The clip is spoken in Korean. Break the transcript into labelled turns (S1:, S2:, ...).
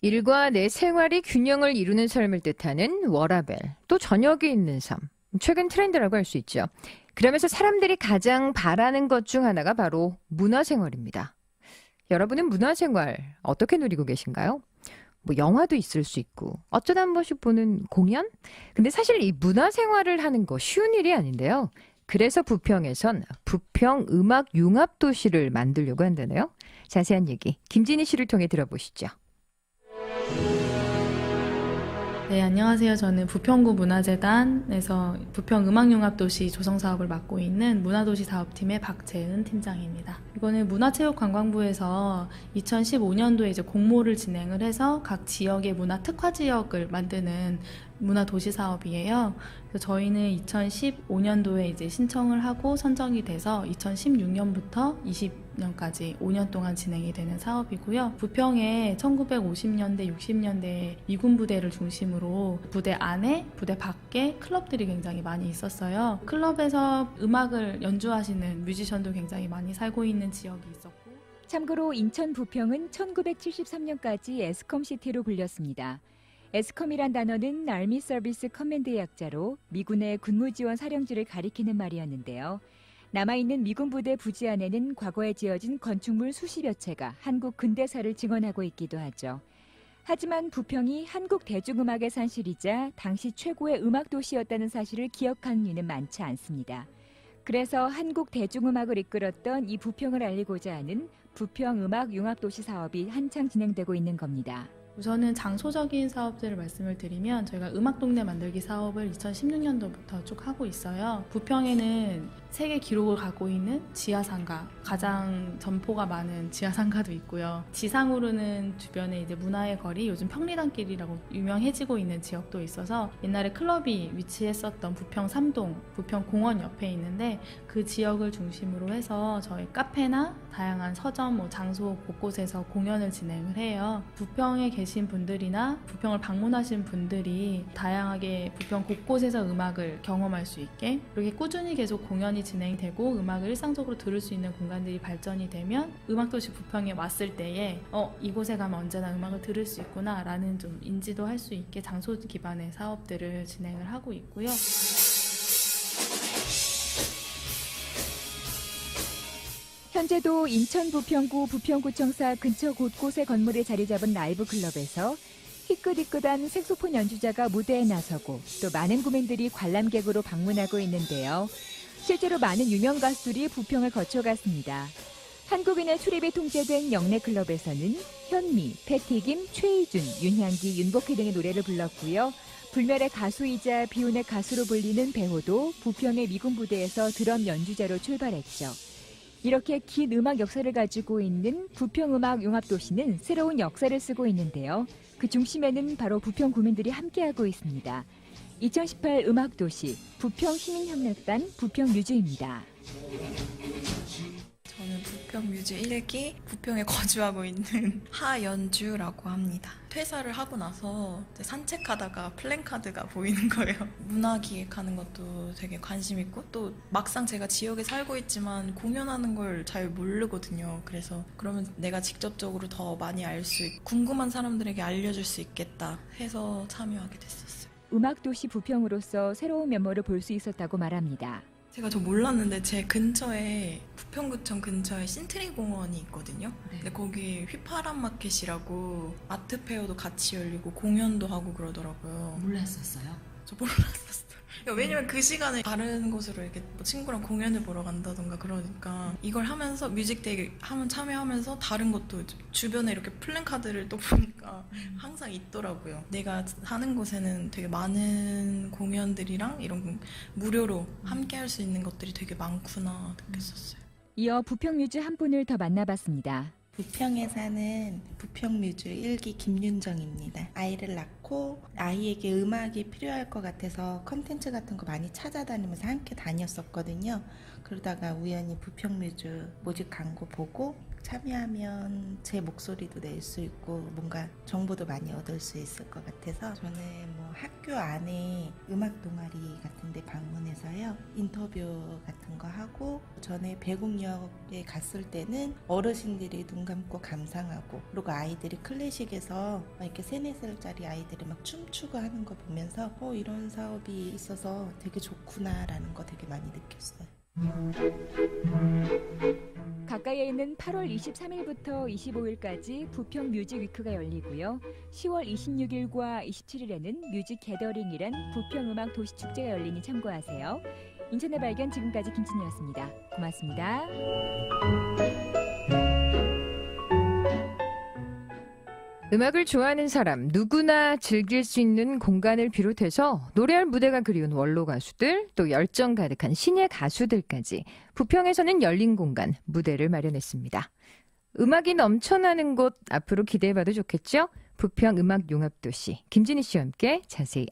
S1: 일과 내 생활이 균형을 이루는 삶을 뜻하는 워라벨, 또 저녁이 있는 삶. 최근 트렌드라고 할 수 있죠. 그러면서 사람들이 가장 바라는 것 중 하나가 바로 문화생활입니다. 여러분은 문화생활 어떻게 누리고 계신가요? 뭐 영화도 있을 수 있고 어쩌다 한 번씩 보는 공연? 근데 사실 이 문화생활을 하는 거 쉬운 일이 아닌데요. 그래서 부평에선 부평 음악 융합 도시를 만들려고 한다네요. 자세한 얘기 김진희 씨를 통해 들어보시죠.
S2: 네, 안녕하세요. 저는 부평구 문화재단에서 부평 음악융합도시 조성 사업을 맡고 있는 문화도시 사업팀의 박재은 팀장입니다. 이거는 문화체육관광부에서 2015년도에 이제 공모를 진행을 해서 각 지역의 문화 특화 지역을 만드는 문화 도시 사업이에요. 그래서 저희는 2015년도에 이제 신청을 하고 선정이 돼서 2016년부터 20년까지 5년 동안 진행이 되는 사업이고요. 부평에 1950년대, 60년대 미군 부대를 중심으로 부대 안에, 부대 밖에 클럽들이 굉장히 많이 있었어요. 클럽에서 음악을 연주하시는 뮤지션도 굉장히 많이 살고 있는 지역이 있었고
S3: 참고로 인천 부평은 1973년까지 에스컴시티로 불렸습니다. 에스컴이란 단어는 알미 서비스 커맨드의 약자로 미군의 군무 지원 사령지를 가리키는 말이었는데요. 남아있는 미군 부대 부지 안에는 과거에 지어진 건축물 수십여 채가 한국 근대사를 증언하고 있기도 하죠. 하지만 부평이 한국 대중음악의 산실이자 당시 최고의 음악 도시였다는 사실을 기억하는 이는 많지 않습니다. 그래서 한국 대중음악을 이끌었던 이 부평을 알리고자 하는 부평 음악 융합 도시 사업이 한창 진행되고 있는 겁니다.
S2: 우선은 장소적인 사업들을 말씀을 드리면 저희가 음악 동네 만들기 사업을 2016년도부터 쭉 하고 있어요. 부평에는 세계 기록을 갖고 있는 지하상가, 가장 점포가 많은 지하상가도 있고요. 지상으로는 주변에 이제 문화의 거리, 요즘 평리단길이라고 유명해지고 있는 지역도 있어서 옛날에 클럽이 위치했었던 부평 삼동, 부평 공원 옆에 있는데 그 지역을 중심으로 해서 저희 카페나 다양한 서점, 뭐 장소 곳곳에서 공연을 진행을 해요. 부평에 계신 분들이나 부평을 방문하신 분들이 다양하게 부평 곳곳에서 음악을 경험할 수 있게 이렇게 꾸준히 계속 공연이 진행되고 음악을 일상적으로 들을 수 있는 공간들이 발전이 되면 음악도시 부평에 왔을 때에 어 이곳에 가면 언제나 음악을 들을 수 있구나라는 좀 인지도 할 수 있게 장소 기반의 사업들을 진행을 하고 있고요.
S3: 현재도 인천 부평구 부평구청사 근처 곳곳에 건물에 자리 잡은 라이브 클럽에서 희끗희끗한 색소폰 연주자가 무대에 나서고 또 많은 구민들이 관람객으로 방문하고 있는데요. 실제로 많은 유명 가수들이 부평을 거쳐갔습니다. 한국인의 출입이 통제된 영내 클럽에서는 현미, 패티김, 최희준, 윤향기, 윤복희 등의 노래를 불렀고요. 불멸의 가수이자 비운의 가수로 불리는 배호도 부평의 미군 부대에서 드럼 연주자로 출발했죠. 이렇게 긴 음악 역사를 가지고 있는 부평음악 융합도시는 새로운 역사를 쓰고 있는데요. 그 중심에는 바로 부평 구민들이 함께하고 있습니다. 2018 음악도시 부평 시민협력단 부평 뮤즈입니다.
S4: 부평 뮤즈 1기 부평에 거주하고 있는 하연주라고 합니다. 퇴사를 하고 나서 산책하다가 플랜카드가 보이는 거예요. 문화 기획하는 것도 되게 관심 있고 또 막상 제가 지역에 살고 있지만 공연하는 걸 잘 모르거든요. 그래서 그러면 내가 직접적으로 더 많이 알 수 있고 궁금한 사람들에게 알려줄 수 있겠다 해서 참여하게 됐었어요.
S3: 음악도시 부평으로서 새로운 면모를 볼 수 있었다고 말합니다.
S4: 제가 저 몰랐는데 제 근처에 부평구청 근처에 신트리 공원이 있거든요. 근데 거기 휘파람 마켓이라고 아트 페어도 같이 열리고 공연도 하고 그러더라고요.
S5: 몰랐었어요.
S4: 저 몰랐었어요. 왜냐면 그 시간에 다른 곳으로 이렇게 뭐 친구랑 공연을 보러 간다던가 그러니까 이걸 하면서 뮤직데이 하면 참여하면서 다른 것도 주변에 이렇게 플랜카드를 또 보니까 항상 있더라고요. 내가 사는 곳에는 되게 많은 공연들이랑 이런 무료로 함께 할 수 있는 것들이 되게 많구나 느꼈었어요.
S3: 이어 부평뮤즈 한 분을 더 만나봤습니다.
S6: 부평에 사는 부평뮤즈 1기 김윤정입니다. 아이를 낳고 아이에게 음악이 필요할 것 같아서 컨텐츠 같은 거 많이 찾아다니면서 함께 다녔었거든요. 그러다가 우연히 부평뮤즈 모집 광고 보고 참여하면 제 목소리도 낼 수 있고 뭔가 정보도 많이 얻을 수 있을 것 같아서 저는 뭐 학교 안에 음악 동아리 같은 데 방문해서요. 인터뷰 같은 거 하고 전에 배곡역에 갔을 때는 어르신들이 눈 감고 감상하고 그리고 아이들이 클래식에서 막 이렇게 세네 살짜리 아이들이 막 춤추고 하는 거 보면서 어 이런 사업이 있어서 되게 좋구나라는 거 되게 많이 느꼈어요.
S3: 가까이에 있는 8월 23일부터 25일까지 부평 뮤직 위크가 열리고요. 10월 26일과 27일에는 뮤직 게더링이란 부평 음악 도시 축제가 열리니 참고하세요. 인천의 발견 지금까지 김진이었습니다. 고맙습니다.
S1: 음악을 좋아하는 사람 누구나 즐길 수 있는 공간을 비롯해서 노래할 무대가 그리운 원로 가수들 또 열정 가득한 신예 가수들까지 부평에서는 열린 공간 무대를 마련했습니다. 음악이 넘쳐나는 곳 앞으로 기대해봐도 좋겠죠? 부평 음악 융합도시 김진희 씨와 함께 자세히